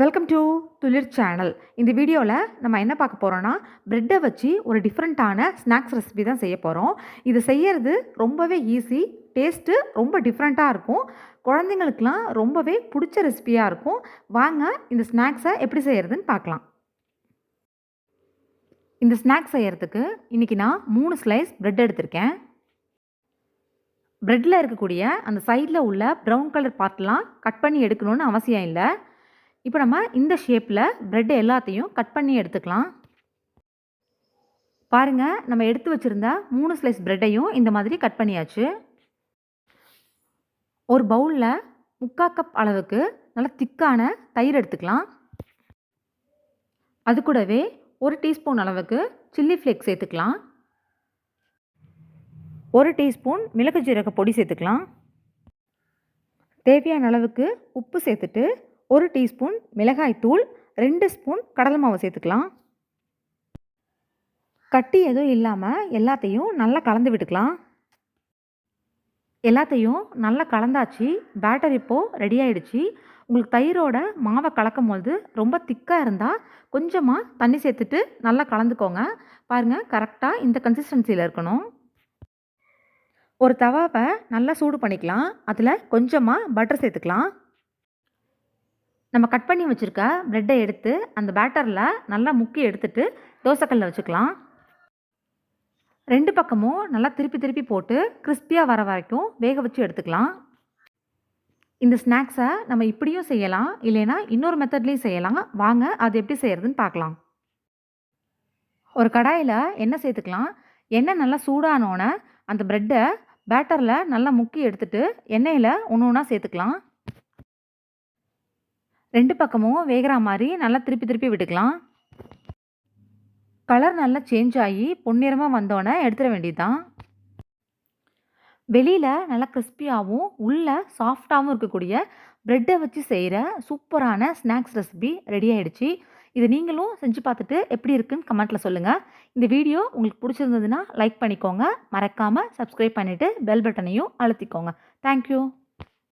Welcome to துளிர் channel இந்த வீடியோவில் நம்ம என்ன பார்க்க போகிறோன்னா ப்ரெட்டை வச்சு ஒரு டிஃப்ரெண்ட்டான ஸ்நாக்ஸ் ரெசிபி தான் செய்ய போகிறோம் இது செய்யறது ரொம்பவே ஈஸி டேஸ்ட்டு ரொம்ப டிஃப்ரெண்ட்டாக இருக்கும். குழந்தைங்களுக்குலாம் ரொம்பவே பிடிச்ச ரெசிபியாக இருக்கும். வாங்க இந்த ஸ்நாக்ஸை எப்படி செய்கிறதுன்னு பார்க்கலாம். இந்த ஸ்நாக்ஸ் செய்கிறதுக்கு இன்றைக்கி நான் மூணு ஸ்லைஸ் ப்ரெட் எடுத்திருக்கேன். ப்ரெட்டில் இருக்கக்கூடிய அந்த சைடில் உள்ள ப்ரௌன் கலர் பார்ட்லாம் கட் பண்ணி எடுக்கணும்னு அவசியம் இல்லை. இப்போ நம்ம இந்த ஷேப்பில் ப்ரெட் எல்லாத்தையும் கட் பண்ணி எடுத்துக்கலாம். பாருங்கள் நம்ம எடுத்து வச்சுருந்த மூணு ஸ்லைஸ் ப்ரெட்டையும் இந்த மாதிரி கட் பண்ணியாச்சு. ஒரு பவுலில் முக்கா கப் அளவுக்கு நல்ல திக்கான தயிர் எடுத்துக்கலாம். அது கூடவே ஒரு டீஸ்பூன் அளவுக்கு சில்லி ஃப்ளேக்ஸ் சேர்த்துக்கலாம். ஒரு டீஸ்பூன் மிளகு ஜீரக பொடி சேர்த்துக்கலாம். தேவையான அளவுக்கு உப்பு சேர்த்துட்டு ஒரு டீஸ்பூன் மிளகாய்த்தூள் ரெண்டு ஸ்பூன் கடலை மாவு சேர்த்துக்கலாம். கட்டி எதுவும் இல்லாமல் எல்லாத்தையும் நல்லா கலந்து விட்டுக்கலாம். எல்லாத்தையும் நல்லா கலந்தாச்சு பேட்டர் இப்போது ரெடி ஆகிடுச்சு உங்களுக்கு தயிரோட மாவை கலக்கும் போது ரொம்ப திக்காக இருந்தால் கொஞ்சமாக தண்ணி சேர்த்துட்டு நல்லா கலந்துக்கோங்க. பாருங்கள் கரெக்டாக இந்த கன்சிஸ்டன்சியில் இருக்கணும். ஒரு தவாவை நல்லா சூடு பண்ணிக்கலாம். அதில் கொஞ்சமாக பட்டர் சேர்த்துக்கலாம். நம்ம கட் பண்ணி வச்சுருக்க ப்ரெட்டை எடுத்து அந்த பேட்டரில் நல்லா முக்கி எடுத்துட்டு தோசைக்கல்லில் வச்சுக்கலாம். ரெண்டு பக்கமும் நல்லா திருப்பி திருப்பி போட்டு கிறிஸ்பியாக வர வரைக்கும் வேக வச்சு எடுத்துக்கலாம். இந்த ஸ்நாக்ஸை நம்ம இப்படியும் செய்யலாம். இல்லைன்னா இன்னொரு மெத்தட்லேயும் செய்யலாம். வாங்க அது எப்படி செய்கிறதுன்னு பார்க்கலாம். ஒரு கடாயில் எண்ணெய் சேர்த்துக்கலாம். எண்ணெய் நல்லா சூடானோடனே அந்த ப்ரெட்டை பேட்டரில் நல்லா முக்கி எடுத்துட்டு எண்ணெயில் ஒன்று ஒன்றா சேர்த்துக்கலாம். ரெண்டு பக்கமும் வேகிற மாதிரி நல்லா திருப்பி திருப்பி விட்டுக்கலாம். கலர் நல்லா சேஞ்ச் ஆகி பொன்னிறமாக வந்தோடனே எடுத்துட வேண்டியதுதான். வெளியில் நல்லா கிறிஸ்பியாகவும் உள்ளே சாஃப்டாகவும் இருக்கக்கூடிய ப்ரெட்டை வச்சு செய்கிற சூப்பரான ஸ்நாக்ஸ் ரெசிபி ரெடி ஆகிடுச்சு இதை நீங்களும் செஞ்சு பார்த்துட்டு எப்படி இருக்குன்னு கமெண்ட்டில் சொல்லுங்கள் இந்த வீடியோ உங்களுக்கு பிடிச்சிருந்ததுன்னா லைக் பண்ணிக்கோங்க. மறக்காமல் சப்ஸ்கிரைப் பண்ணிவிட்டு பெல் பட்டனையும் அழுத்திக்கோங்க. தேங்க்யூ